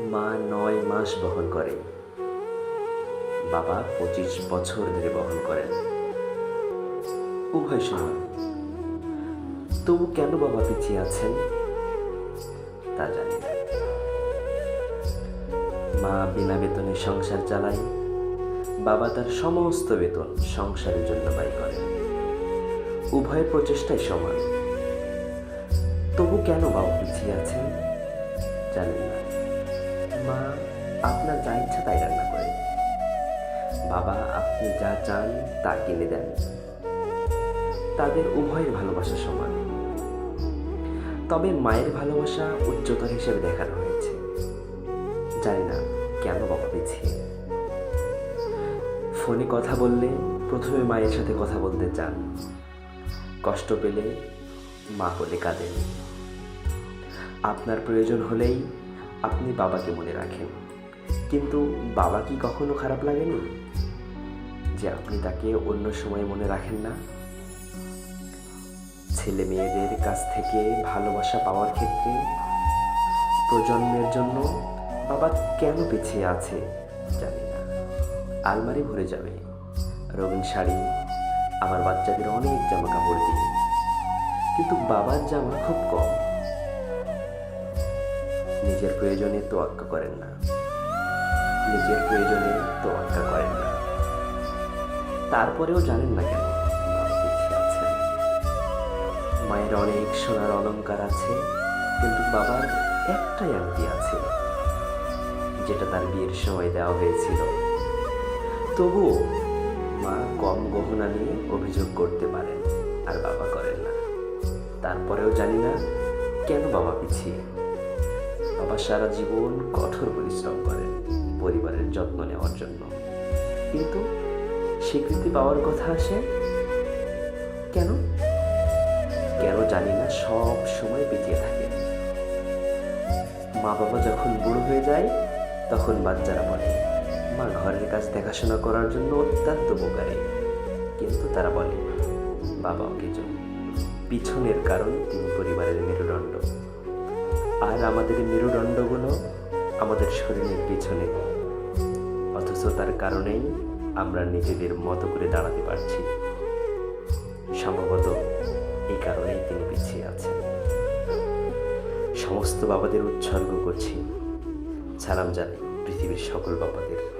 মা নয় মাস বহন করে। বাবা পঁচিশ বছর ধরে বহন করেন। উভয় সমান তবু কেন বাবা পিছিয়ে আছেন? তা জানি না। মা বিনা বেতনে সংসার চালায়। বাবা তার সমস্ত বেতন সংসারের জন্য ব্যয় করেন উভয়ের প্রচেষ্টাই সমান। তবু কেন বাবা পিছিয়ে আছেন? জানেন না। মা, আপনার যা ইচ্ছা তাই রান্না করে। বাবা, আপনি যা চান তা কিনে দেন। তাদের উভয়ের ভালোবাসা সমান। তবে মায়ের ভালোবাসা উচ্চতর হিসেবে দেখানো হয়েছে। জানি না কেন বাবা পিছিয়ে ফোনে কথা বললে প্রথমে মায়ের সাথে কথা বলতে চান। কষ্ট পেলে মা বলে কাঁদেন। আপনার প্রয়োজন হলেই আপনি বাবাকে মনে রাখেন। কিন্তু বাবা কি কখনো খারাপ লাগেনি? যে আপনি তাকে অন্য সময় মনে রাখেন না? ছেলে মেয়েদের কাছ থেকে ভালোবাসা পাওয়ার ক্ষেত্রে প্রজন্মের জন্য বাবা কেন পিছিয়ে আছে জানি না। আলমারি ভরে যাবে, রঙিন শাড়ি, আমার বাচ্চাদের অনেক জামা কাপড় দিই কিন্তু বাবার জামা খুব কম। নিজের প্রয়োজনে তোয়াক্কা করেন না। নিজের প্রয়োজনে তোয়াক্কা করেন না। তারপরেও জানেন না কেন মায়ের অনেক সোনার অলংকার আছে, কিন্তু বাবার একটাই আংটি আছে, যেটা তার বিয়ের সময় দেওয়া হয়েছিল। তবুও মা কম গহনা নিয়ে অভিযোগ করতে পারেন, আর বাবা করেন না। তারপরেও জানি না কেন বাবা পিছিয়ে। বাবা সারা জীবন কঠোর পরিশ্রম করেন পরিবারের যত্ন নেওয়ার জন্য। কিন্তু স্বীকৃতি পাওয়ার কথা আসে? কেন? কেন জানি না, সব সময় পিছিয়ে থাকে। মা বাবা যখন বুড়ো হয়ে যায়, তখন বাচ্চারা বলে, মা, ঘরের কাজ দেখাশোনা করার জন্য অত্যন্ত উপকারী। কিন্তু তারা বলে, বাবা, অকেজ। পিছনের কারণ তিনি পরিবারের মেরুদণ্ড। আর আমাদের মেরুদণ্ডগুলো আমাদের শরীরের পিছনে। অথচ তার কারণেই আমরা নিজেদের মতো করে দাঁড়াতে পারছি। সম্ভবত এই কারণেই তিনি পিছিয়ে আছেন। সমস্ত বাবাদের উৎসর্গ করছি। সালাম জানাই পৃথিবীর সকল বাবাদের।